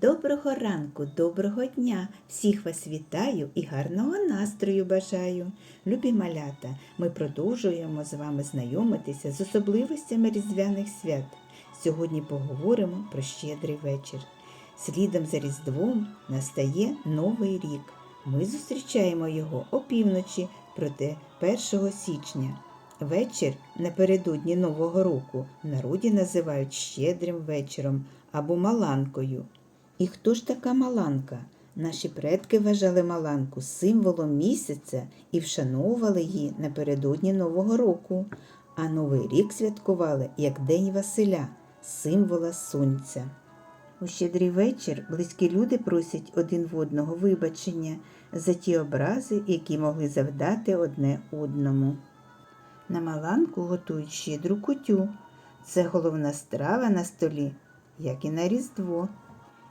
Доброго ранку, доброго дня! Всіх вас вітаю і гарного настрою бажаю. Любі малята, ми продовжуємо з вами знайомитися з особливостями різдвяних свят. Сьогодні поговоримо про щедрий вечір. Слідом за Різдвом настає Новий рік. Ми зустрічаємо його опівночі, проте 1 січня. Вечір напередодні Нового року в народі називають щедрим вечором або маланкою. І хто ж така Маланка? Наші предки вважали Маланку символом місяця і вшановували її напередодні Нового року, а Новий рік святкували як День Василя, символа сонця. У щедрий вечір близькі люди просять один в одного вибачення за ті образи, які могли завдати одне одному. На Маланку готують щедру кутю. Це головна страва на столі, як і на Різдво.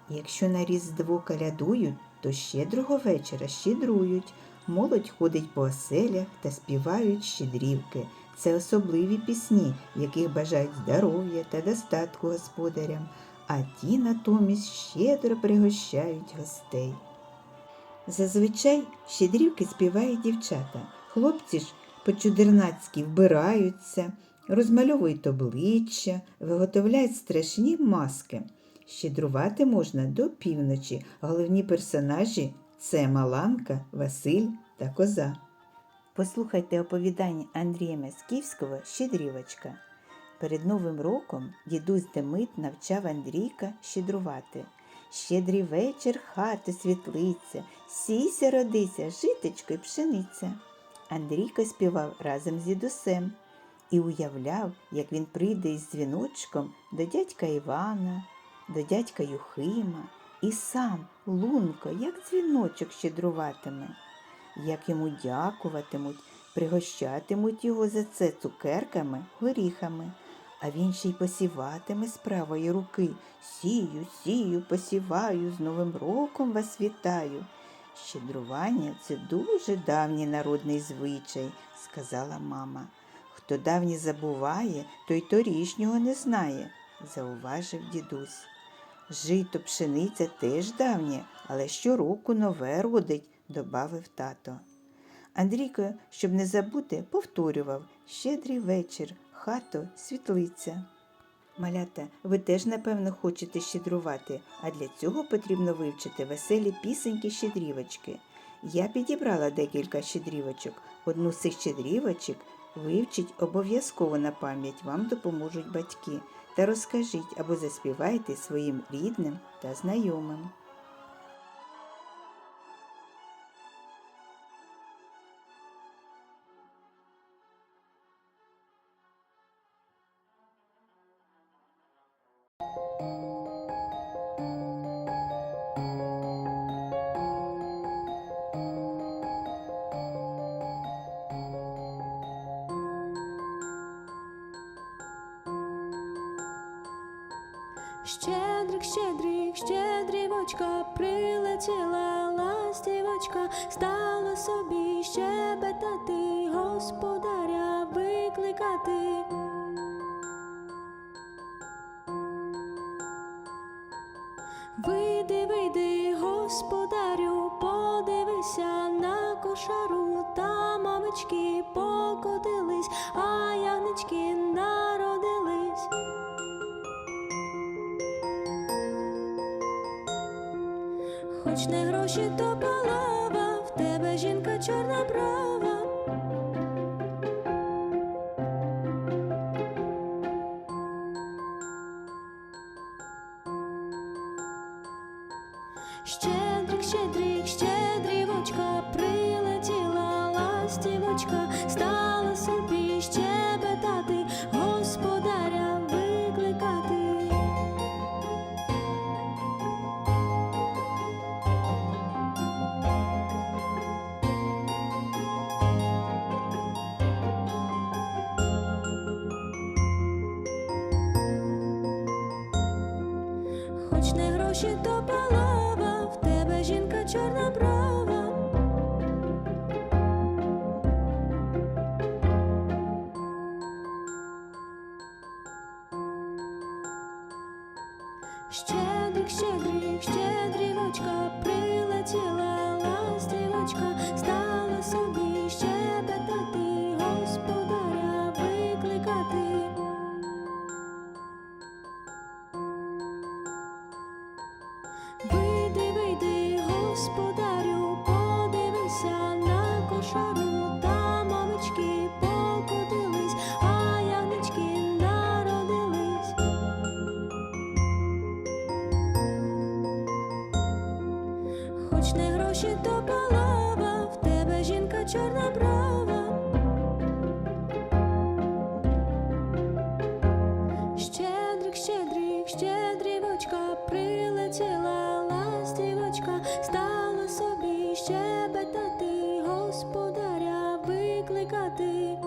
Якщо на Різдво калядують, то щедрого вечора щедрують. Молодь ходить по оселях та співають щедрівки. Це особливі пісні, яких бажають здоров'я та достатку господарям, а ті натомість щедро пригощають гостей. Зазвичай щедрівки співають дівчата. Хлопці ж по-чудернацьки вбираються, розмальовують обличчя, виготовляють страшні маски. Щедрувати можна до півночі. Головні персонажі це Маланка, Василь та Коза. Послухайте оповідання Андрія Мясківського Щедрівочка. Перед Новим роком дідусь Демит навчав Андрійка щедрувати. Щедрий вечір хати світлиця, сійся родися, житечко й пшениця. Андрійко співав разом з дідусем і уявляв, як він прийде із дзвіночком до дядька Івана, до дядька Юхима і сам лунко, як дзвіночок щедруватиме, як йому дякуватимуть, пригощатимуть його за це цукерками, горіхами, а він ще й посіватиме з правої руки. Сію, сію, посіваю, з Новим роком вас вітаю. Щедрування це дуже давній народний звичай, сказала мама. Хто давні забуває, той торішнього не знає, зауважив дідусь. Жито пшениця теж давнє, але щороку нове родить, добавив тато. Андрійко, щоб не забути, повторював щедрий вечір, хато, світлиця. Малята, ви теж, напевно, хочете щедрувати, а для цього потрібно вивчити веселі пісеньки щедрівочки. Я підібрала декілька щедрівочок. Одну з цих щедрівочок вивчіть обов'язково на пам'ять, вам допоможуть батьки. Та розкажіть або заспівайте своїм рідним та знайомим. Щедрик, щедрик, щедрівочка, прилетіла ластівочка, стала собі щебетати, господаря викликати. Вийди, вийди, господарю, подивися на кошару, там мамочки покотились, а ягнички народились. Хоч не гроші, то полова, в тебе жінка чорна брова. Щедрик, щедрик, щедрівочка, прилетіла ластівочка, стала собі щебетати, Хоч не гроші, то палава, в тебе жінка чорна. Щедрик, щедрик, щедрик, щедрівочка, прилетіла Хоч гроші, то палава, в тебе жінка чорна брава. Щедрик, щедрик, щедрівочка, прилетіла ластівочка, стала собі щебетати, господаря викликати.